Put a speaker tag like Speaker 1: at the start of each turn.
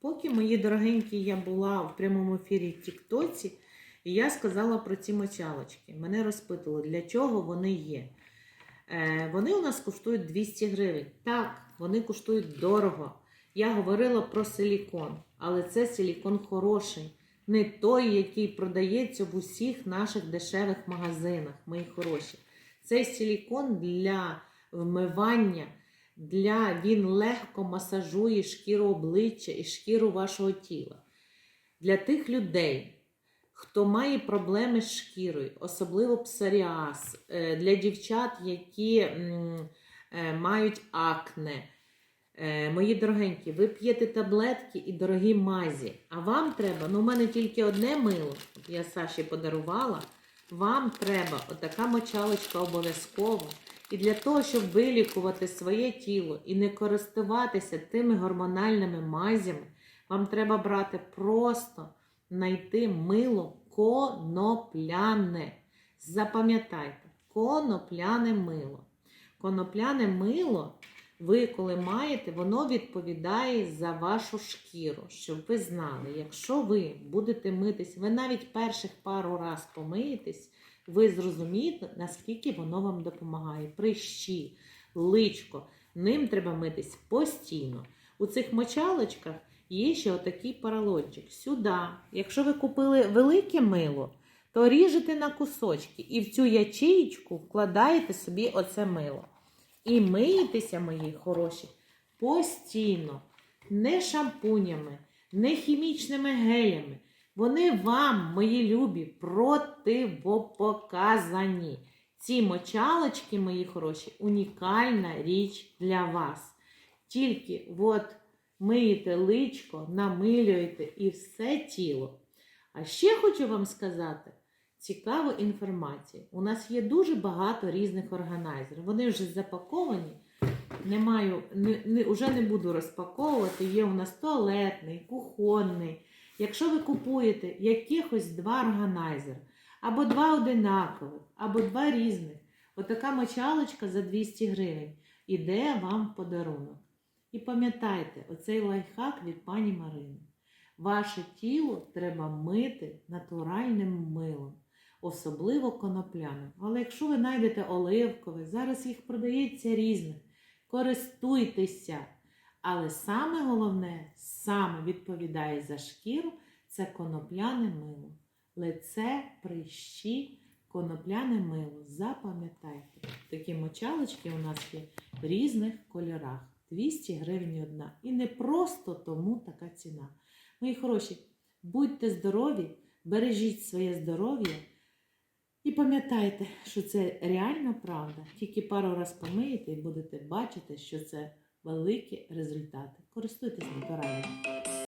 Speaker 1: Поки мої дорогенькі, я була в прямому ефірі в Тіктоці, і я сказала про ці мочалочки. Мене розпитували, для чого вони є. Е, вони у нас коштують 200 гривень. Так, вони коштують дорого. Я говорила про силікон, але це силікон хороший. Не той, який продається в усіх наших дешевих магазинах, мої хороші. Цей силікон для вмивання, для, він легко масажує шкіру обличчя і шкіру вашого тіла. Для тих людей, хто має проблеми з шкірою, особливо псоріаз, е, для дівчат, які е, мають акне. Е, Мої дорогенькі, ви п'єте таблетки і дорогі мазі. А вам треба, ну, у мене тільки одне мило, я Саші подарувала. Вам треба отака мочалочка обов'язково. І для того, щоб вилікувати своє тіло і не користуватися тими гормональними мазями, вам треба брати просто знайти мило конопляне. Запам'ятайте, конопляне мило. Конопляне мило, ви коли маєте, воно відповідає за вашу шкіру, щоб ви знали, якщо ви будете митись, ви навіть перших пару раз помиєтесь, ви зрозумієте, наскільки воно вам допомагає. Прищі, личко, ним треба митись постійно. У цих мочалочках є ще отакий паралончик. Сюди, якщо ви купили велике мило, то ріжете на кусочки і в цю ячеєчку вкладаєте собі оце мило. І миєтеся, мої хороші, постійно, не шампунями, не хімічними гелями. Вони вам, мої любі, противопоказані. Ці мочалочки, мої хороші, унікальна річ для вас. Тільки от миєте личко, намилюєте і все тіло. А ще хочу вам сказати цікаву інформацію. У нас є дуже багато різних органайзерів. Вони вже запаковані. Не маю, не, не, вже не буду розпаковувати. Є у нас туалетний, кухонний. Якщо ви купуєте якихось два органайзери, або два одинакових, або два різних, отака мочалочка за 200 гривень іде вам в подарунок. І пам'ятайте, оцей лайфхак від пані Марини. Ваше тіло треба мити натуральним милом, особливо конопляним. Але якщо ви знайдете оливкове, зараз їх продається різних, користуйтеся. Але саме головне, саме відповідає за шкіру, це конопляне мило. Лице, прищі, конопляне мило. Запам'ятайте, такі мочалочки у нас є в різних кольорах. 200 гривень одна. І не просто тому така ціна. Мої хороші, будьте здорові, бережіть своє здоров'я і пам'ятайте, що це реально правда. Тільки пару раз помиєте і будете бачити, що це великі результати. Користуйтесь натурально.